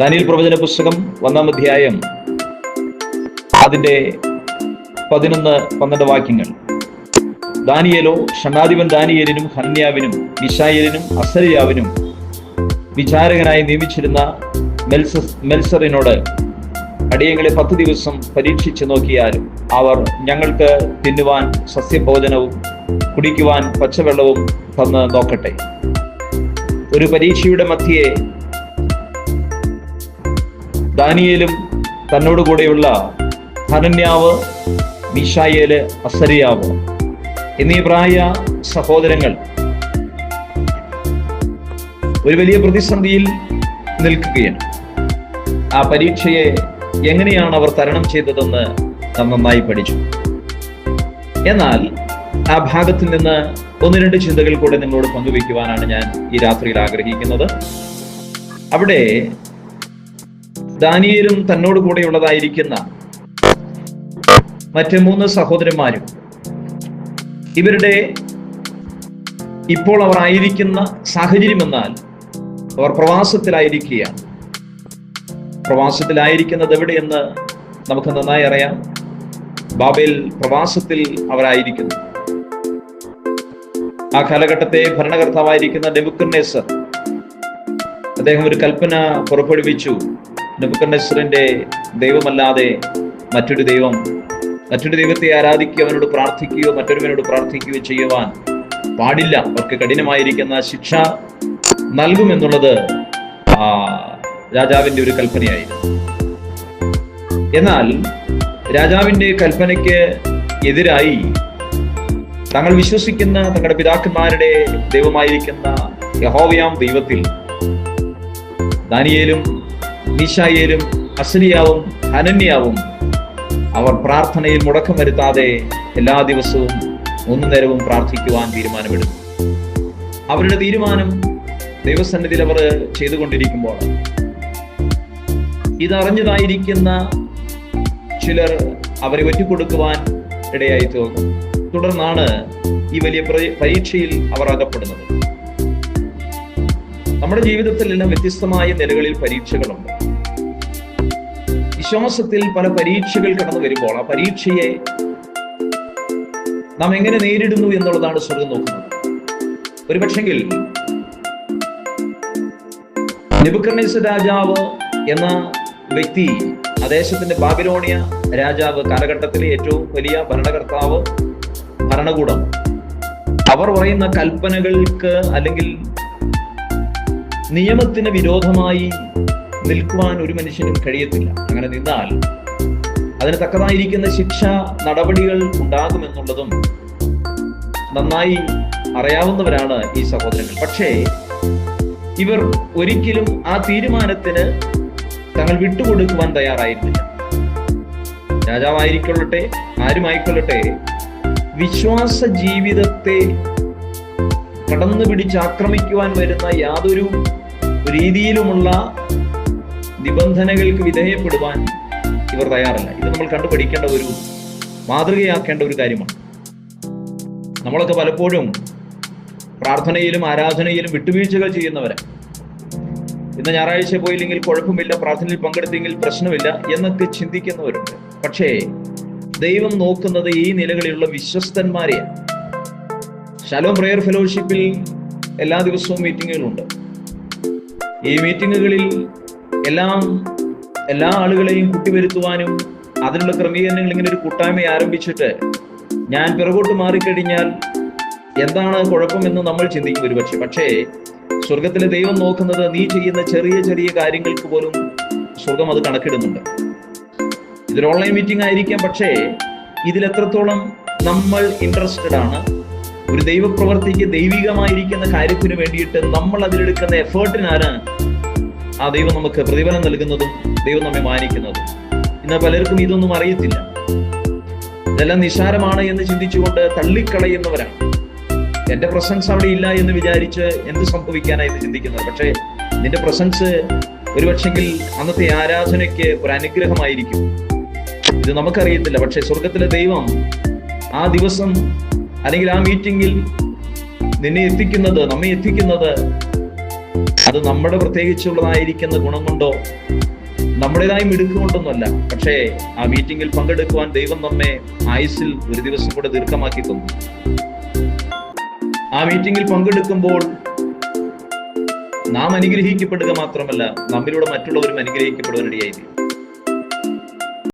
ദാനിയൽ പ്രവചന പുസ്തകം ഒന്നാം അധ്യായം അതിന്റെ പതിനൊന്ന് പന്ത്രണ്ട് വാക്യങ്ങൾ. ദാനിയലോ ഷണാധിപൻ ദാനിയലിനും ഹന്യാവിനും മിഷായേലിനും അസരിയാവിനും വിചാരകനായി നിയമിച്ചിരുന്ന മെൽസസ് മെൽസറിനോട് അടിയങ്ങളെ പത്ത് ദിവസം പരീക്ഷിച്ചു നോക്കിയാലും അവർ ഞങ്ങൾക്ക് തിന്നുവാൻ സസ്യഭോജനവും കുടിക്കുവാൻ പച്ചവെള്ളവും തന്ന് നോക്കട്ടെ. ഒരു പരീക്ഷയുടെ മധ്യേ ദാനിയേലും തന്നോട് കൂടെയുള്ള ഹനന്യാവ് മിഷായേൽ അസരിയാവ് എന്നീ പ്രായ സഹോദരങ്ങൾ ഒരു വലിയ പ്രതിസന്ധിയിൽ നിൽക്കുകയാണ്. ആ പരീക്ഷയെ എങ്ങനെയാണ് അവർ തരണം ചെയ്തതെന്ന് നാം നന്നായി പഠിച്ചു. എന്നാൽ ആ ഭാഗത്തിൽ നിന്ന് ഒന്ന് രണ്ട് ചിന്തകൾ കൂടെ നിങ്ങളോട് പങ്കുവയ്ക്കുവാനാണ് ഞാൻ ഈ രാത്രിയിൽ ആഗ്രഹിക്കുന്നത്. അവിടെ ദാനിയേലും തന്നോട് കൂടെയുള്ളതായിരിക്കുന്ന മറ്റ് മൂന്ന് സഹോദരന്മാരും ഇവരുടെ ഇപ്പോൾ അവർ ആയിരിക്കുന്ന സാഹചര്യം എന്നാൽ അവർ പ്രവാസത്തിലായിരിക്കുകയാണ്. പ്രവാസത്തിലായിരിക്കുന്നത് എവിടെയെന്ന് നമുക്ക് നന്നായി അറിയാം. ബാബേൽ പ്രവാസത്തിൽ അവരായിരിക്കുന്നു. ആ കാലഘട്ടത്തെ ഭരണകർത്താവായിരിക്കുന്ന നെബുക്കർണേസർ അദ്ദേഹം ഒരു കൽപ്പന പുറപ്പെടുവിച്ചു. നെബുക്കർണേസറിന്റെ ദൈവമല്ലാതെ മറ്റൊരു ദൈവം മറ്റൊരു ദൈവത്തെ ആരാധിക്കുകയോ അവനോട് പ്രാർത്ഥിക്കുകയോ മറ്റൊരുവനോട് പ്രാർത്ഥിക്കുകയോ ചെയ്യുവാൻ പാടില്ല. അവർക്ക് കഠിനമായിരിക്കുന്ന ശിക്ഷ നൽകുമെന്നുള്ളത് രാജാവിന്റെ ഒരു കൽപ്പനയായിരുന്നു. എന്നാൽ രാജാവിന്റെ കൽപ്പനയ്ക്ക് എതിരായി തങ്ങൾ വിശ്വസിക്കുന്ന തങ്ങളുടെ പിതാക്കന്മാരുടെ ദൈവമായിരിക്കുന്ന യഹോവയാം ദൈവത്തിൽ ദാനിയേലും മീശായേലും അസരിയാവും അനന്യാവും. അവർ പ്രാർത്ഥനയിൽ മുടക്കം വരുത്താതെ എല്ലാ ദിവസവും ഒന്നു നേരവും പ്രാർത്ഥിക്കുവാൻ തീരുമാനമെടുത്തു. അവരുടെ തീരുമാനം ദൈവസന്നിധിയിൽ അവർ ചെയ്തുകൊണ്ടിരിക്കുമ്പോൾ ഇതറിഞ്ഞതായിരിക്കുന്ന ചിലർ അവരെ ഒറ്റിക്കൊടുക്കുവാൻ ഇടയായി തോന്നും തുടർന്നാണ് ഈ വലിയ പ്ര- പരീക്ഷയിൽ അവർ അകപ്പെടുന്നത്. നമ്മുടെ ജീവിതത്തിൽ നിന്ന് വ്യത്യസ്തമായ നിലകളിൽ പരീക്ഷകളുണ്ട്. വിശ്വാസത്തിൽ പല പരീക്ഷകൾ കടന്നു വരുമ്പോൾ ആ പരീക്ഷയെ നാം എങ്ങനെ നേരിടുന്നു എന്നുള്ളതാണ് സ്വർഗം നോക്കുന്നത്. ഒരുപക്ഷെങ്കിൽ നെബുക്കർണീസ് രാജാവ് എന്ന വ്യക്തി ആ ദേശത്തിന്റെ ബാബിലോണിയ രാജാവ് കാലഘട്ടത്തിലെ ഏറ്റവും വലിയ ഭരണകർത്താവ് ഭരണകൂടം. അവർ പറയുന്ന കൽപ്പനകൾക്ക് അല്ലെങ്കിൽ നിയമത്തിന് വിരോധമായി നിൽക്കുവാൻ ഒരു മനുഷ്യനും കഴിയത്തില്ല. അങ്ങനെ നിന്നാൽ അതിന് തക്കതായിരിക്കുന്ന ശിക്ഷ നടപടികൾ ഉണ്ടാകുമെന്നുള്ളതും നന്നായി അറിയാവുന്നവരാണ് ഈ സഹോദരങ്ങൾ. പക്ഷേ ഇവർ ഒരിക്കലും ആ തീരുമാനത്തിന് തങ്ങൾ വിട്ടുകൊടുക്കുവാൻ തയ്യാറായിരുന്നില്ല. രാജാവായിരിക്കൊള്ളട്ടെ ആരുമായിക്കൊള്ളട്ടെ വിശ്വാസ ജീവിതത്തെ കടന്നു പിടിച്ച് ആക്രമിക്കുവാൻ വരുന്ന യാതൊരു രീതിയിലുമുള്ള നിബന്ധനകൾക്ക് വിധേയപ്പെടുവാൻ ഇവർ തയ്യാറല്ല. ഇത് നമ്മൾ കണ്ടുപഠിക്കേണ്ട ഒരു മാതൃകയാക്കേണ്ട ഒരു കാര്യമാണ്. നമ്മളൊക്കെ പലപ്പോഴും പ്രാർത്ഥനയിലും ആരാധനയിലും വിട്ടുവീഴ്ചകൾ ചെയ്യുന്നവരെ. ഇന്ന് ഞായറാഴ്ച പോയില്ലെങ്കിൽ കുഴപ്പമില്ല പ്രാർത്ഥനയിൽ പങ്കെടുത്തെങ്കിൽ പ്രശ്നമില്ല എന്നൊക്കെ ചിന്തിക്കുന്നവരുണ്ട്. പക്ഷേ ദൈവം നോക്കുന്നത് ഈ നിലകളിലുള്ള വിശ്വസ്തന്മാരെയാണ് ശലോം പ്രെയർ ഫെലോഷിപ്പിൽ എല്ലാ ദിവസവും മീറ്റിങ്ങുകളുണ്ട് ഈ മീറ്റിങ്ങുകളിൽ എല്ലാം എല്ലാ ആളുകളെയും കൂട്ടിവരുത്തുവാനും അതിനുള്ള ക്രമീകരണങ്ങൾ ഇങ്ങനെ ഒരു കൂട്ടായ്മ ആരംഭിച്ചിട്ട് ഞാൻ പിറകോട്ട് മാറിക്കഴിഞ്ഞാൽ എന്താണ് കുഴപ്പമെന്ന് നമ്മൾ ചിന്തിക്കും ഒരുപക്ഷെ. പക്ഷേ സ്വർഗത്തിലെ ദൈവം നോക്കുന്നത് നീ ചെയ്യുന്ന ചെറിയ ചെറിയ കാര്യങ്ങൾക്ക് പോലും സ്വർഗം അത് കണക്കിടുന്നുണ്ട്. ഇതൊരു ഓൺലൈൻ മീറ്റിംഗ് ആയിരിക്കാം പക്ഷേ ഇതിൽ എത്രത്തോളം നമ്മൾ ഇൻട്രസ്റ്റഡ് ആണ് ഒരു ദൈവപ്രവർത്തിക്ക് ദൈവികമായിരിക്കുന്ന കാര്യത്തിന് വേണ്ടിയിട്ട് നമ്മൾ അതിലെടുക്കുന്ന എഫേർട്ടിനാണ് ആ ദൈവം നമുക്ക് പ്രതിഫലം നൽകുന്നതും ദൈവം നമ്മെ മാനിക്കുന്നതും. ഇന്ന് പലർക്കും ഇതൊന്നും അറിയത്തില്ല. ഇതെല്ലാം നിസ്സാരമാണ് എന്ന് ചിന്തിച്ചുകൊണ്ട് തള്ളിക്കളയുന്നവരാണ്. എന്റെ പ്രസൻസ് അവിടെ ഇല്ല എന്ന് വിചാരിച്ച് എന്ത് സംഭവിക്കാനായി ചിന്തിക്കുന്നത്? പക്ഷേ നിന്റെ പ്രസൻസ് ഒരുപക്ഷെങ്കിൽ അന്നത്തെ ആരാധനയ്ക്ക് ഒരു അനുഗ്രഹമായിരിക്കും. ഇത് നമുക്കറിയത്തില്ല. പക്ഷെ സ്വർഗത്തിലെ ദൈവം ആ ദിവസം അല്ലെങ്കിൽ ആ മീറ്റിംഗിൽ നിന്നെ എത്തിക്കുന്നത് നമ്മെ എത്തിക്കുന്നത് അത് നമ്മുടെ പ്രത്യേകിച്ചുള്ളതായിരിക്കുന്ന ഗുണം കൊണ്ടോ നമ്മുടേതായി മിടുക്കുകൊണ്ടൊന്നുമല്ല പക്ഷേ ആ മീറ്റിംഗിൽ പങ്കെടുക്കുവാൻ ദൈവം നമ്മെ ആയുസിൽ ഒരു ദിവസം കൂടെ ദീർഘമാക്കി തന്നു. ആ മീറ്റിംഗിൽ പങ്കെടുക്കുമ്പോൾ നാം അനുഗ്രഹിക്കപ്പെടുക മാത്രമല്ല നമ്മിലൂടെ മറ്റുള്ളവരും അനുഗ്രഹിക്കപ്പെടുവാനിടയായിരിക്കും